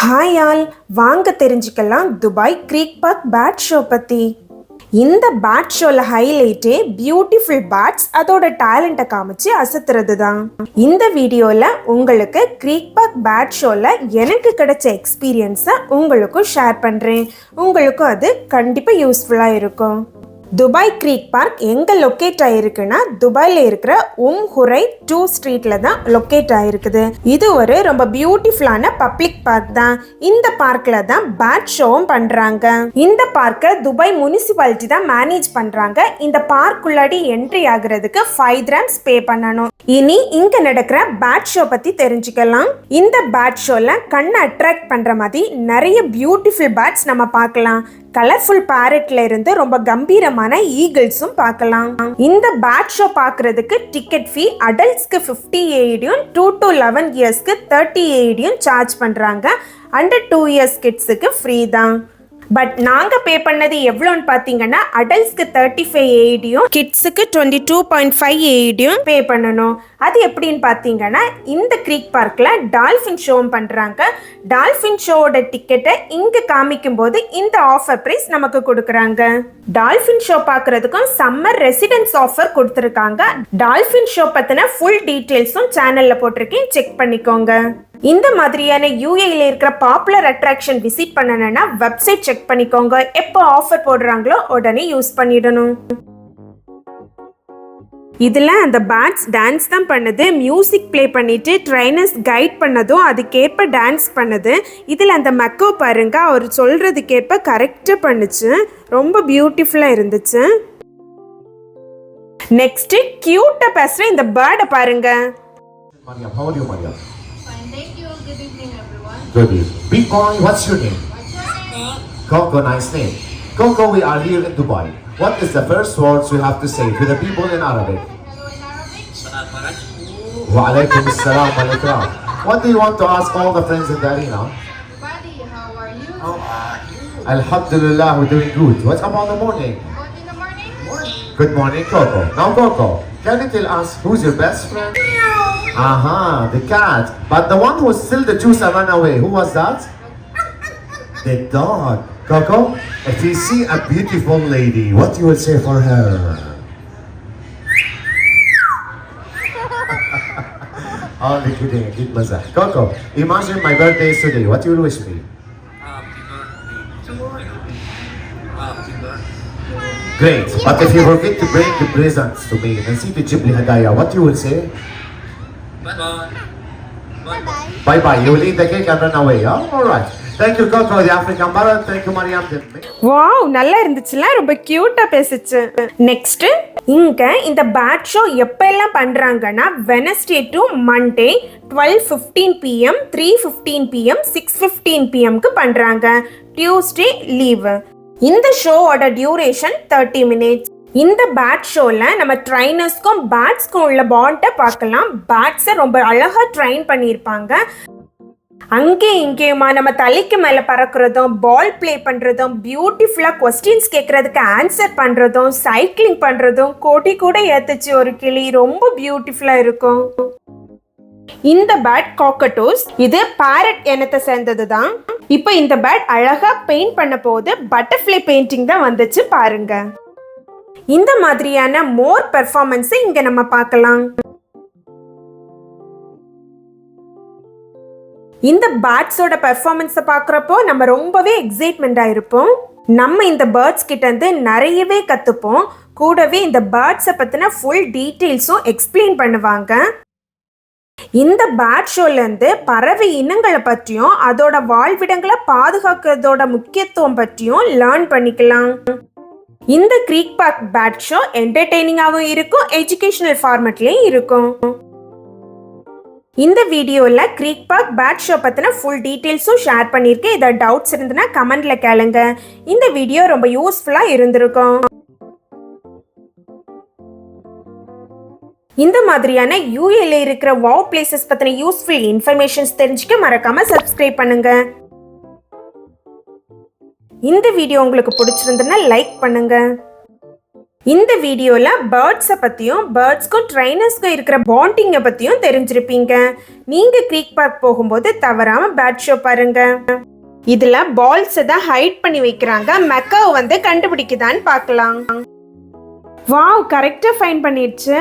Hi all வாங்க தெரிஞ்சுக்கலாம் Dubai creek park bat show பற்றி இந்த பேட் ஷோவில் ஹைலைட்டே பியூட்டிஃபுல் பேட்ஸ் அதோட டேலண்ட்டை காமிச்சு அசத்துறது தான் இந்த வீடியோவில் உங்களுக்கு க்ரீக் பார்க் பேட் ஷோவில் எனக்கு கிடைச்ச எக்ஸ்பீரியன்ஸை உங்களுக்கும் ஷேர் பண்ணுறேன் உங்களுக்கும் அது கண்டிப்பாக யூஸ்ஃபுல்லாக இருக்கும். துபாய் க்ரீக் பார்க் எங்கே லொக்கேட் ஆகிருக்குன்னா துபாயில் இருக்கிற உம் ஹுரை டூ ஸ்ட்ரீட்டில் தான் லொக்கேட் ஆகிருக்குது இது ஒரு ரொம்ப பியூட்டிஃபுல்லான பப்ளிக் பார்க் தான். இந்த பார்க்கில் தான் பேட் ஷோவும் பண்ணுறாங்க இந்த பார்க்கை துபாய் முனிசிபாலிட்டி தான் மேனேஜ் பண்ணுறாங்க இந்த பார்க் உள்ளாடி என்ட்ரி ஆகுறதுக்கு ஃபைவ் கிராம்ஸ் பே பண்ணணும். இனி இங்கே நடக்கிற பேட் ஷோ பற்றி தெரிஞ்சுக்கலாம். இந்த பேட் ஷோவில் கண்ணை அட்ராக்ட் பண்ணுற மாதிரி நிறைய பியூட்டிஃபுல் பேட்ஸ் நம்ம பார்க்கலாம். கலர்ஃபுல் பேரட்ல இருந்து ரொம்ப கம்பீரமான ஈகிள்ஸும் பார்க்கலாம். இந்த பேட் ஷோ பார்க்கறதுக்கு டிக்கெட் ஃபீ அடல்ட்ஸ்க்கு ஃபிஃப்டி ஏடியும் டூ டு லெவன் இயர்ஸ்க்கு தேர்ட்டி ஏடியும் சார்ஜ் பண்ணுறாங்க அண்டர் டூ இயர்ஸ் கிட்ஸுக்கு ஃப்ரீ தான். பட் நாங்கள் பே பண்ணது எவ்வளோன்னு பார்த்தீங்கன்னா அடல்ட்ஸ்க்கு தேர்ட்டி ஃபைவ் ஏடியும் கிட்ஸுக்கு டுவெண்ட்டி டூ பாயிண்ட் ஃபைவ் ஏடியும் பே பண்ணணும். அது எப்படின்னு பார்த்தீங்கன்னா இந்த க்ரீக் பார்க்கில் டால்ஃபின் ஷோவும் பண்ணுறாங்க டால்ஃபின் ஷோவோட டிக்கெட்டை இங்கே காமிக்கும் போது இந்த ஆஃபர் ப்ரைஸ் நமக்கு கொடுக்குறாங்க. டால்ஃபின் ஷோ பார்க்குறதுக்கும் சம்மர் ரெசிடென்ஸ் ஆஃபர் கொடுத்துருக்காங்க. டால்ஃபின் ஷோ பற்றின ஃபுல் டீட்டெயில்ஸும் சேனலில் போட்டிருக்கேன். செக் பண்ணிக்கோங்க. இந்த மாதிரியான யூஏயில் இருக்கிற பாப்புலர் அட்ராக்ஷன் விசிட் பண்ணணும்னா வெப்சைட் செக் பண்ணிக்கோங்க. எப்போ ஆஃபர் போடுறாங்களோ உடனே யூஸ் பண்ணிடணும். இதில் அந்த பேட்ஸ் டான்ஸ் தான் பண்ணுது. மியூசிக் ப்ளே பண்ணிட்டு ட்ரைனர்ஸ் கைட் பண்ணதும் அதுக்கேற்ப டான்ஸ் பண்ணுது. இதில் அந்த மக்கோ பாருங்க அவர் சொல்கிறதுக்கேற்ப கரெக்டாக பண்ணுச்சு. ரொம்ப பியூட்டிஃபுல்லாக இருந்துச்சு. நெக்ஸ்ட்டு க்யூட்டாக பேசுகிற இந்த பேர்டை பாருங்கள் thank you. Good evening, everyone. Good evening. Big boy, what's your name? What's your name? Coco, nice name. Coco, we are here in Dubai. What is the first words we have to say to the people in Arabic? Hello in Arabic. Wa alaikum assalam wa alaikum. What do you want to ask all the friends in the arena? Buddy, how are you? Alhamdulillah, we're doing good. What's up on the morning? Good in the morning? Morning. Good morning, Coco. Now, Coco, can you tell us who's your best friend? Aha, the cat. But the one who stole the juice and ran away, who was that? The dog. Coco, if you see a beautiful lady, what you will say for her? Only kidding, kid mazah. Coco, imagine my birthday is today. What you will wish me? Great. But if you forget to bring the presents to me, and see the Ghibli Hadaya, what you will say? Bye bye. Bye bye. Bye. You will eat the cake and run away, huh? Alright. Thank you, Coco, the African parrot. Thank you, Mariam. the- wow நல்லா இருந்துச்சுல ரொம்ப கியூட்டா பேசுச்சு next இங்க இந்த bat show எப்ப எல்லாம் பண்றாங்கன்னா Wednesday to Monday twelve fifteen PM three fifteen PM six fifteen பிஎம்க்கு பண்றாங்க டியூஸ்டே லீவு இந்த ஷோவோட டியூரேஷன் தேர்ட்டி மினிட்ஸ் இந்த பேட் ஷோவில் நம்ம ட்ரைனர்ஸ்க்கும் பேட்ஸ்க்கும் உள்ள பாண்டை பார்க்கலாம். பேட்ஸை ரொம்ப அழகாக ட்ரைன் பண்ணியிருப்பாங்க. அங்கே இங்கேயுமா நம்ம தலைக்கு மேலே பறக்கிறதும் பால் ப்ளே பண்ணுறதும் பியூட்டிஃபுல்லாக கொஸ்டின்ஸ் கேட்குறதுக்கு ஆன்சர் பண்ணுறதும் சைக்கிளிங் பண்ணுறதும் கொடி கூட ஏற்றுச்சு ஒரு கிளி ரொம்ப பியூட்டிஃபுல்லாக இருக்கும். இந்த பேட் காக்கட்டோஸ் இது பேரட் இனத்தை சேர்ந்தது தான் இப்போ இந்த பேட் அழகாக பெயிண்ட் பண்ண போது பட்டர்ஃப்ளை பெயிண்டிங் தான் வந்துச்சு பாருங்கள் இந்த மாதிரியான மோர் பெர்ஃபார்மன்ஸை இங்கே நம்ம பார்க்கலாம். இந்த பேர்ட்ஸோட பெர்ஃபார்மன்ஸை பார்க்குறப்போ நம்ம ரொம்பவே எக்ஸைட்மெண்ட்டாக இருப்போம். நம்ம இந்த பேர்ட்ஸ் கிட்டேருந்து நிறையவே கற்றுப்போம் கூடவே இந்த பேர்ட்ஸை பற்றின ஃபுல் டீட்டெயில்ஸும் எக்ஸ்பிளைன் பண்ணுவாங்க. இந்த பேர்ட் ஷோலேருந்து பறவை இனங்களை பற்றியும் அதோட வாழ்விடங்களை பாதுகாக்கிறதோட முக்கியத்துவம் பற்றியும் லேர்ன் பண்ணிக்கலாம். இந்த க்ரீக் பார்க் பேட் ஷோ என்டர்டெய்னிங்காகவும் இருக்கும் எஜுகேஷனல் ஃபார்மேட்லேயும் இருக்கும். இந்த வீடியோவில் க்ரீக் பார்க் பேட் ஷோ பற்றின ஃபுல் டீட்டெயில்ஸும் ஷேர் பண்ணியிருக்கேன் ஏதாவது டவுட்ஸ் இருந்ததுன்னா கமெண்டில் கேளுங்க. இந்த வீடியோ ரொம்ப யூஸ்ஃபுல்லாக இருந்திருக்கும். இந்த மாதிரியான யூஏல இருக்கிற வாவ் பிளேசஸ் பற்றின யூஸ்ஃபுல் இன்ஃபர்மேஷன்ஸ் தெரிஞ்சுக்க மறக்காமல் சப்ஸ்கிரைப் பண்ணுங்கள் இந்த வீடியோ உங்களுக்கு பிடிச்சிருந்துன்னா லைக் பண்ணுங்க. இந்த வீடியோல பேர்ட்ஸை பத்தியும் பேர்ட்ஸ்க்கும் ட்ரைனர்ஸ்க்கும் இருக்கிற பாண்டிங்கை பத்தியும் தெரிஞ்சிருப்பீங்க. நீங்க க்ரீக் பார்க் போகும்போது தவறாம பேட் ஷோ பாருங்க. இதுல பால்ஸை தான் ஹைட் பண்ணி வைக்கிறாங்க. மெக்காவை வந்து கண்டுபிடிக்குதான்னு பார்க்கலாம். வாவ் கரெக்டா ஃபைன் பண்ணிடுச்சு.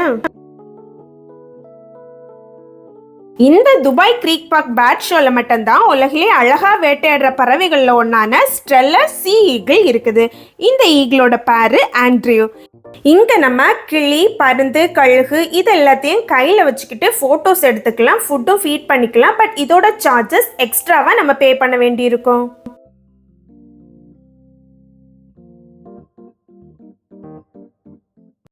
இந்த துபாய் க்ரீக் பார்க் பேட் ஷோல மட்டும்தான் உலகிலே அழகா வேட்டையாடுற பறவைகள்ல ஒன்னான ஸ்ட்ரெல்லர் சி ஈகிள் இருக்குது. இந்த ஈகிளோட பேரு ஆண்ட்ரியூ. இங்க நம்ம கிளி பருந்து கழுகு இது எல்லாத்தையும் கையில வச்சுக்கிட்டு போட்டோஸ் எடுத்துக்கலாம் ஃபுட்டும் ஃபீட் பண்ணிக்கலாம் பட் இதோட சார்ஜஸ் எக்ஸ்ட்ராவா நம்ம பே பண்ண வேண்டியிருக்கும்.